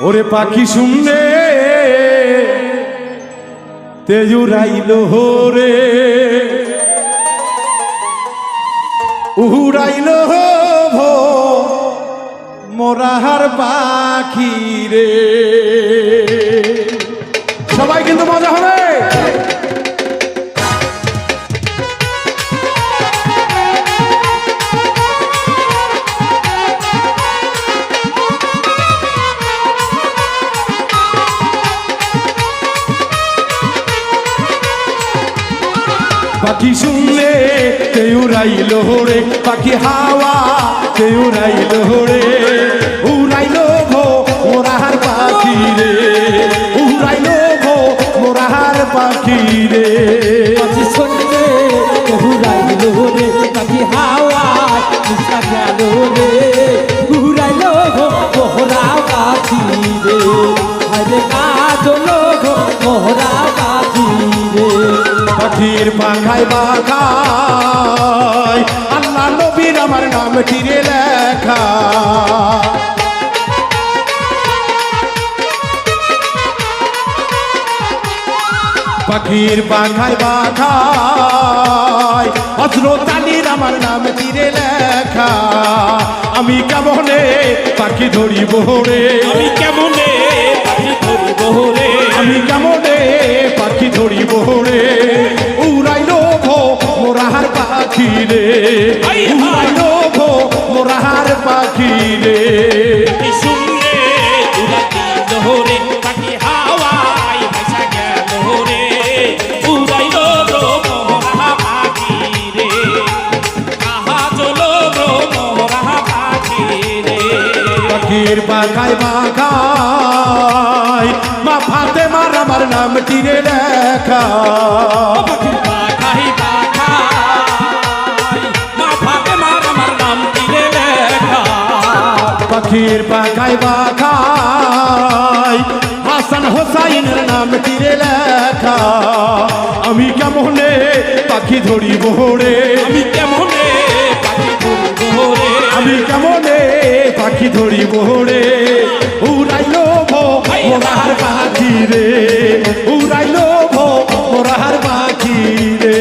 ওরে পাখি শুনলে তেজুরাইল রে উহুরাইল ভো মোরাহার পাখি রে। সবাই কিন্তু মজা হবে। পাখি শুনলে কেউ রাইল হোড়ে পাখি হাওয়া কেউ রাইল হোড়ে উড়াইল ভো মোরাহার পাখি রে, উড়াইল ভো মোরাহার পাখি রে। পাখি শুনলে উড়াইল রে পাখি হাওয়া গেল রে। পাখির পাখায় পাখায়। আল্লাহ নবীর আমার নাম টিরে লেখা। পাখির পাখায় পাখায় হজরত আলীর আমার নাম তীরে লেখা। আমি কেমনে পাখি ধরিব রে? আমি কেমনে পাখায় মা পাখাই মা ফাতে মার আমার নাম দিলে লেখা পাখির পাখায় পাখায় হাসান হোসাইনের নাম তীরে লেখা আমি কেমনে পাখি ধরিব রে আমি কেমনে পাখি ধরব রে আমি কেমনে পাখি ধরিব রে। উড়াইল মোরার পাখি রে। উড়াইল মোরার পাখি রে।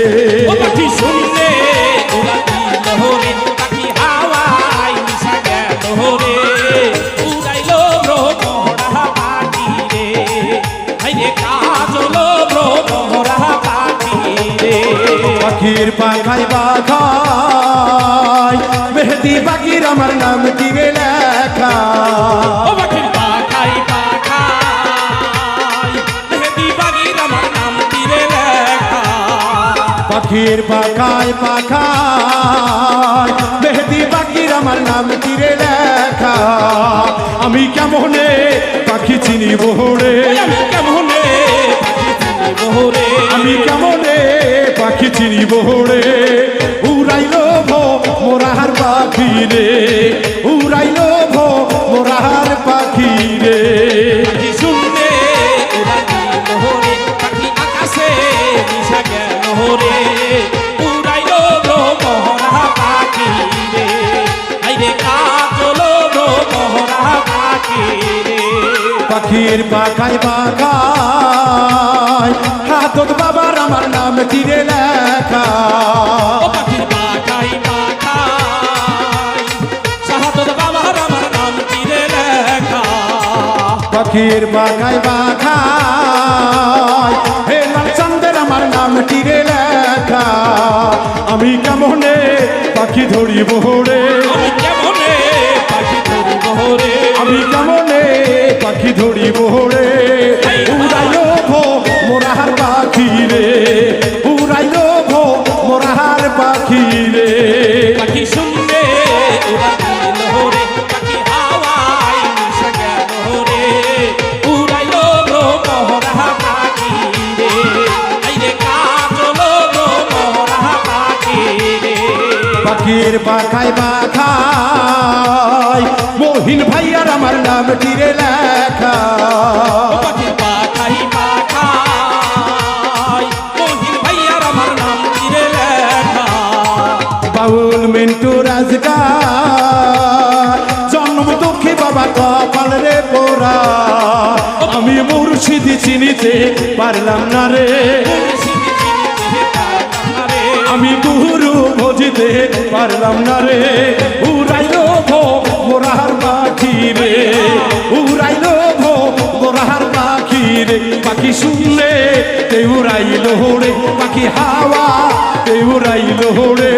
পাখি শুনলে ওরা দিল রে পাখি হাওয়ায় মিশা গেল রে উড়াইল মোহরা পাখি রে। হাইরে কাজল মোহরা পাখি রে। পাখির পাখাই পাখাই মেহেদি পাখির আমার নাম তীরে লেখা পাখির পাখায় পাখায়। মেহেদি পাখির আমার নাম তীরে লেখা। আমি কেমনে পাখি চিনি বহরে আমি কেমনে পাখি চিনিব রে? আমি কেমনে পাখি চিনি রে পাখির পাখায় পাখায়। হাতত বাবার আমার নাম তীরে লেখা? পাখির পাখাই পাখাই শাহাদত বাবার আমার নাম তীরে লেখা? পাখির পাখায় পাখায়। হে লাল চন্দের আমার নাম তীরে লেখা? আমি কেমনে পাখি ধরিব রে? আমি পাখি ধরিব রে। উড়াইল ভো মোরাহার পাখি রে। উড়াইল ভো মোরাহার পাখি রে। পাখি রে। পাখির পাখায় পাখায় মহিন ভাইয়ার আমার নাম তীরে লেখা রাজগার। জন্ম দুঃখী বাবা কপাল রে পোরা আমি মুর্শিদি চিনিতে পারলাম না রে। আমি গুরু ভজিতে পারলাম না রে। উড়াইলো ভো মোরার পাখি রে। উড়াইলো ভো মোরার পাখি রে। পাখি শুনলে তে উড়াইলো রে পাখি হাওয়া তে উড়াইলো রে